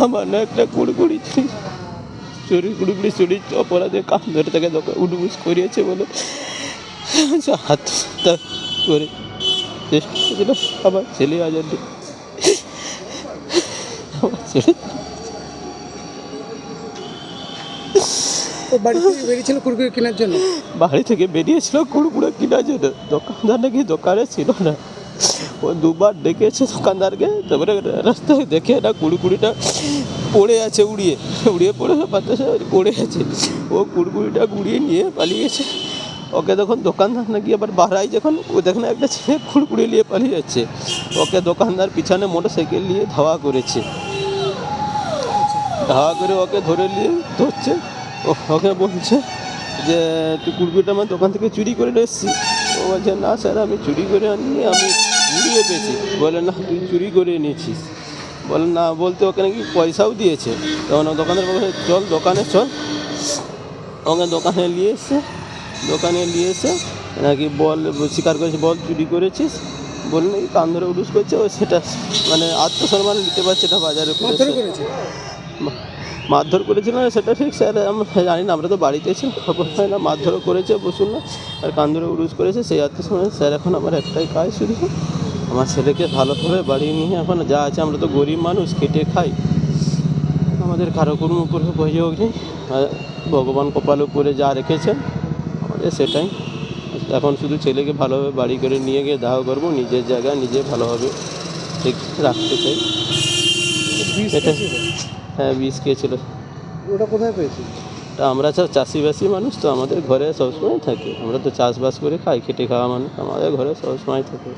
সামান্য একটা কুড়কুড়ি চুরি কুড়কুড়ি চুরি অপরাধে কান ধরে তাকে উডুবুস করিয়েছে বলে। হাত করে চেষ্টা করেছিল আমার ছেলে আজাদি আমার ছেলে বাড়ি থেকে বেরিয়েছিল কুরকুরে কেনার জন্য? বাড়ি থেকে বেরিয়েছিল কুড়কুড়ে কেনার জন্য। দোকানদার নাকি দোকানে ছিল না। ও দুবার ডেকেছে দোকানদারকে, তারপরে রাস্তায় দেখে না কুড়কুড়িটা পড়ে আছে উড়িয়ে উড়িয়ে পড়ে বাতাসে পড়ে আছে। ও কুড়কুড়িটা গুড়িয়ে নিয়ে পালিয়ে গেছে ওকে তখন দোকানদার নাকি আবার বাড়াই যখন, ও দেখেন একটা ছেলে কুড়কুড়ি নিয়ে পালিয়ে যাচ্ছে। ওকে দোকানদার পিছনে মোটর সাইকেল নিয়ে ধাওয়া করেছে। ধাওয়া করে ওকে ধরে নিয়ে ধরছে। ওকে বলছে যে, তুই কুড়কুড়িটা আমার দোকান থেকে চুরি করে নিয়ে এসেছি ও বলছে না স্যার আমি চুরি করে আনিনি আমি ঘুরিয়ে পেয়েছি। বলে না তুই চুরি করে নিয়েছিস বলে না বলতে ওকে নাকি পয়সাও দিয়েছে? তখন ও দোকানের বলে চল দোকানে চল। ওকে দোকানে নিয়ে এসে দোকানে নিয়ে এসে নাকি বল স্বীকার করেছে বল চুরি করেছিস? বলে নাকি কান ধরে উডুস করছে ও সেটা মানে আত্মসম্মান নিতে পারছে না বাজারে মারধর এসে। করেছিল না সেটা ঠিক স্যার আমরা জানি না আমরা তো বাড়িতে ছিলাম খবর হয় না মারধরও করেছে বসুন না আর কান ধরে উড়ুস করেছে সেই আত্মসময় স্যার এখন আমার একটাই কাজ শুধু আমার ছেলেকে ভালোভাবে বাড়ি নিয়ে এখন যা আছে আমরা তো গরিব মানুষ খেটে খাই আমাদের কারও কোনো উপরে অভিযোগ নেই আর ভগবান কপাল উপরে যা রেখেছেন আমাদের সেটাই এখন শুধু ছেলেকে ভালোভাবে বাড়ি করে নিয়ে গিয়ে দাহ করব নিজের জায়গা নিজে ভালোভাবে ঠিক রাখতে চাই এটা-? হ্যাঁ বীজ খেয়েছিল। ওটা কোথায় পেয়েছি তা আমরা সব চাষিবাসী মানুষ তো আমাদের ঘরে সবসময় থাকে। আমরা তো চাষবাস করে খাই খেটে খাওয়া মানুষ আমাদের ঘরে সবসময় থাকে।